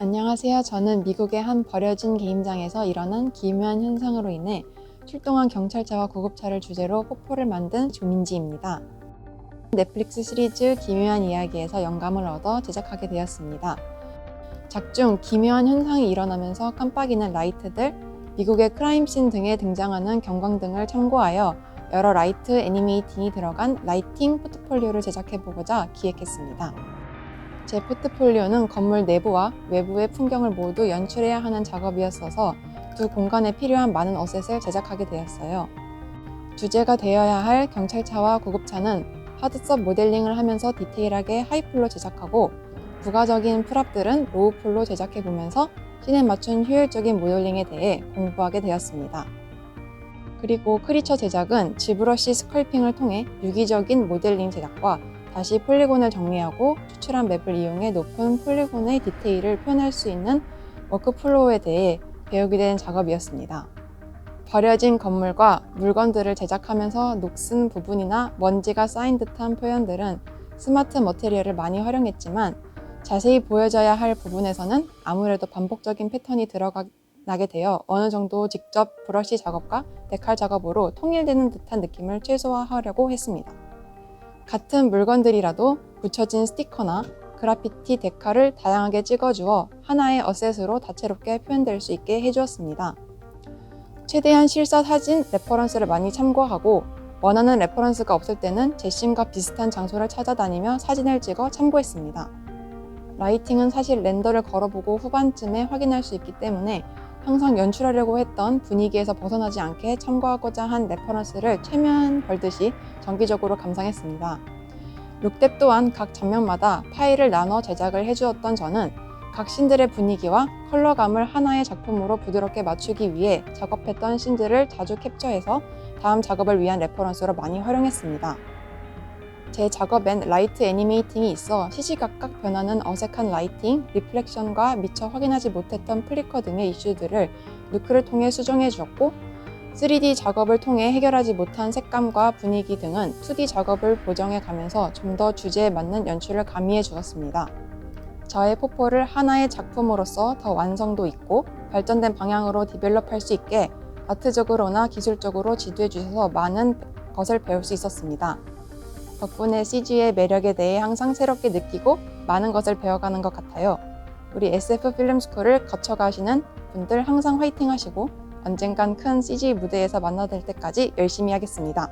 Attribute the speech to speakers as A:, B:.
A: 안녕하세요. 저는 미국의 한 버려진 게임장에서 일어난 기묘한 현상으로 인해 출동한 경찰차와 구급차를 주제로 포포를 만든 조민지입니다. 넷플릭스 시리즈 기묘한 이야기에서 영감을 얻어 제작하게 되었습니다. 작중 기묘한 현상이 일어나면서 깜빡이는 라이트들, 미국의 크라임씬 등에 등장하는 경광등을 참고하여 여러 라이트 애니메이팅이 들어간 라이팅 포트폴리오를 제작해보고자 기획했습니다. 제 포트폴리오는 건물 내부와 외부의 풍경을 모두 연출해야 하는 작업이었어서 두 공간에 필요한 많은 어셋을 제작하게 되었어요. 주제가 되어야 할 경찰차와 구급차는 하드섭 모델링을 하면서 디테일하게 하이풀로 제작하고 부가적인 프랍들은 로우풀로 제작해 보면서 씬에 맞춘 효율적인 모델링에 대해 공부하게 되었습니다. 그리고 크리처 제작은 지브러시 스컬핑을 통해 유기적인 모델링 제작과 다시 폴리곤을 정리하고 추출한 맵을 이용해 높은 폴리곤의 디테일을 표현할 수 있는 워크플로우에 대해 배우게 된 작업이었습니다. 버려진 건물과 물건들을 제작하면서 녹슨 부분이나 먼지가 쌓인 듯한 표현들은 스마트 머테리얼을 많이 활용했지만 자세히 보여져야 할 부분에서는 아무래도 반복적인 패턴이 들어가게 되어 어느 정도 직접 브러쉬 작업과 데칼 작업으로 통일되는 듯한 느낌을 최소화하려고 했습니다. 같은 물건들이라도 붙여진 스티커나 그래피티 데칼을 다양하게 찍어주어 하나의 어셋으로 다채롭게 표현될 수 있게 해주었습니다. 최대한 실사 사진 레퍼런스를 많이 참고하고 원하는 레퍼런스가 없을 때는 제심과 비슷한 장소를 찾아다니며 사진을 찍어 참고했습니다. 라이팅은 사실 렌더를 걸어보고 후반쯤에 확인할 수 있기 때문에 항상 연출하려고 했던 분위기에서 벗어나지 않게 참고하고자 한 레퍼런스를 최면 벌듯이 정기적으로 감상했습니다. 룩뎁 또한 각 장면마다 파일을 나눠 제작을 해주었던 저는 각 신들의 분위기와 컬러감을 하나의 작품으로 부드럽게 맞추기 위해 작업했던 신들을 자주 캡처해서 다음 작업을 위한 레퍼런스로 많이 활용했습니다. 제 작업엔 라이트 애니메이팅이 있어 시시각각 변하는 어색한 라이팅, 리플렉션과 미처 확인하지 못했던 플리커 등의 이슈들을 누크를 통해 수정해 주었고 3D 작업을 통해 해결하지 못한 색감과 분위기 등은 2D 작업을 보정해 가면서 좀 더 주제에 맞는 연출을 가미해 주었습니다. 저의 포포를 하나의 작품으로서 더 완성도 있고 발전된 방향으로 디벨롭할 수 있게 아트적으로나 기술적으로 지도해 주셔서 많은 것을 배울 수 있었습니다. 덕분에 CG의 매력에 대해 항상 새롭게 느끼고 많은 것을 배워가는 것 같아요. 우리 SF 필름 스쿨을 거쳐가시는 분들 항상 화이팅 하시고 언젠간 큰 CG 무대에서 만나될 때까지 열심히 하겠습니다.